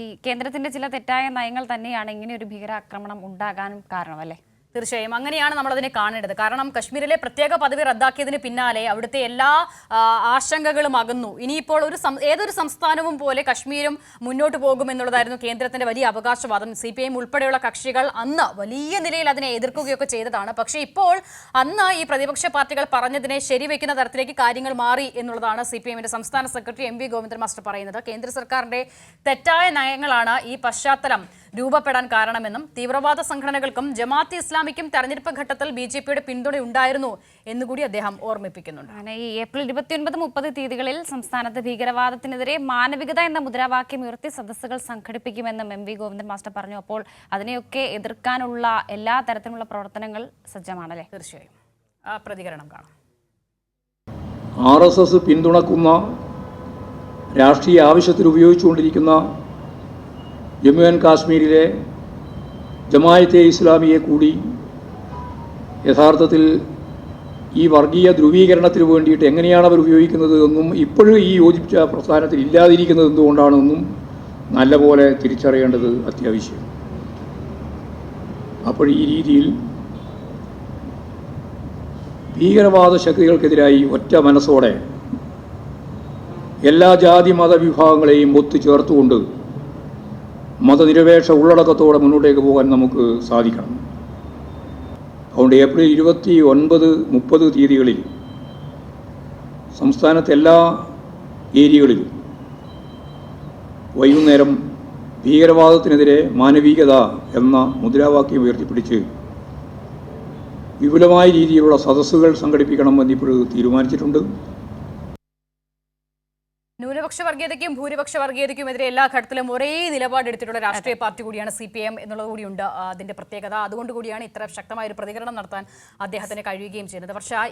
ഈ കേന്ദ്രത്തിന്റെ ചില തെറ്റായ നയങ്ങൾ തന്നെയാണ് ഇങ്ങനെ ഒരു ഭീകരാക്രമണം ഉണ്ടാകാനും കാരണം അല്ലേ തീർച്ചയായും. അങ്ങനെയാണ് നമ്മൾ അതിനെ കാണേണ്ടത്. കാരണം കശ്മീരിലെ പ്രത്യേക പദവി റദ്ദാക്കിയതിന് പിന്നാലെ അവിടുത്തെ എല്ലാ ആശങ്കകളും അകന്നു. ഇനിയിപ്പോൾ ഒരു ഏതൊരു സംസ്ഥാനവും പോലെ കശ്മീരും മുന്നോട്ട് പോകുമെന്നുള്ളതായിരുന്നു കേന്ദ്രത്തിന്റെ വലിയ അവകാശവാദം. സി പി ഉൾപ്പെടെയുള്ള കക്ഷികൾ അന്ന് വലിയ നിലയിൽ അതിനെ എതിർക്കുകയൊക്കെ ചെയ്തതാണ്. പക്ഷേ ഇപ്പോൾ അന്ന് ഈ പ്രതിപക്ഷ പാർട്ടികൾ പറഞ്ഞതിനെ ശരിവെക്കുന്ന തരത്തിലേക്ക് കാര്യങ്ങൾ മാറി എന്നുള്ളതാണ് സി പി എമ്മിന്റെ സംസ്ഥാന secretary M V Govindan master പറയുന്നത്. കേന്ദ്ര സർക്കാരിന്റെ തെറ്റായ നയങ്ങളാണ് ഈ പശ്ചാത്തലം രൂപപ്പെടാൻ കാരണമെന്നും തീവ്രവാദ സംഘടനകൾക്കും ജമാഅത്ത് ഇസ്ലാമിക്കും തെരഞ്ഞെടുപ്പ് ഘട്ടത്തിൽ ബി ജെ പിയുടെ പിന്തുണ ഉണ്ടായിരുന്നു എന്നുകൂടി അദ്ദേഹം ഓർമ്മിപ്പിക്കുന്നുണ്ട്. അങ്ങനെ ഈ ഏപ്രിൽ ഇരുപത്തിയൊൻപത് മുപ്പത് തീയതികളിൽ സംസ്ഥാനത്ത് ഭീകരവാദത്തിനെതിരെ മാനവികത എന്ന മുദ്രാവാക്യം ഉയർത്തി സദസ്സുകൾ സംഘടിപ്പിക്കുമെന്നും എം വി ഗോവിന്ദൻ മാസ്റ്റർ പറഞ്ഞു. അപ്പോൾ അതിനെയൊക്കെ എതിർക്കാനുള്ള എല്ലാ തരത്തിലുള്ള പ്രവർത്തനങ്ങൾ സജ്ജമാണല്ലേ? തീർച്ചയായും. ആ പ്രതികരണം കാണാം. ആർ എസ് എസ് പിന്തുണക്കുന്ന രാഷ്ട്രീയ ആവശ്യത്തിൽ ഉപയോഗിച്ചുകൊണ്ടിരിക്കുന്ന ജമ്മു ആൻഡ് കാശ്മീരിലെ ജമായത്തെ ഇസ്ലാമിയെ കൂടി യഥാർത്ഥത്തിൽ ഈ വർഗീയ ധ്രുവീകരണത്തിന് വേണ്ടിയിട്ട് എങ്ങനെയാണ് അവർ ഉപയോഗിക്കുന്നത് എന്നും ഇപ്പോഴും ഈ യോജിപ്പിച്ച പ്രസ്ഥാനത്തിൽ ഇല്ലാതിരിക്കുന്നത് എന്തുകൊണ്ടാണെന്നും നല്ലപോലെ തിരിച്ചറിയേണ്ടത് അത്യാവശ്യം. അപ്പോൾ ഈ രീതിയിൽ ഭീകരവാദ ശക്തികൾക്കെതിരായി ഒറ്റ മനസ്സോടെ എല്ലാ ജാതി മത വിഭാഗങ്ങളെയും ഒത്തുചേർത്തുകൊണ്ട് മതനിരപേക്ഷ ഉള്ളടക്കത്തോടെ മുന്നോട്ടേക്ക് പോകാൻ നമുക്ക് സാധിക്കണം. അതുകൊണ്ട് ഏപ്രിൽ ഇരുപത്തി ഒൻപത് മുപ്പത് തീയതികളിൽ സംസ്ഥാനത്തെ എല്ലാ ഏരിയകളിലും വൈകുന്നേരം ഭീകരവാദത്തിനെതിരെ മാനവികത എന്ന മുദ്രാവാക്യം ഉയർത്തിപ്പിടിച്ച് വിപുലമായ രീതിയിലുള്ള സദസ്സുകൾ സംഘടിപ്പിക്കണമെന്ന് ഇപ്പോൾ തീരുമാനിച്ചിട്ടുണ്ട്. ന്യൂനപക്ഷ വർഗീയതയ്ക്കും ഭൂരിപക്ഷ വർഗീയതയ്ക്കുമെതിരെ എല്ലാ ഘട്ടത്തിലും ഒരേ നിലപാടെടുത്തിട്ടുള്ള രാഷ്ട്രീയ പാർട്ടി കൂടിയാണ് സി പി എം എന്നുള്ളത് കൂടിയുണ്ട് അതിന്റെ പ്രത്യേകത. അതുകൊണ്ട് കൂടിയാണ് ഇത്ര ശക്തമായ ഒരു പ്രതികരണം നടത്താൻ അദ്ദേഹത്തിന് കഴിയുകയും ചെയ്യുന്നത്. പക്ഷേ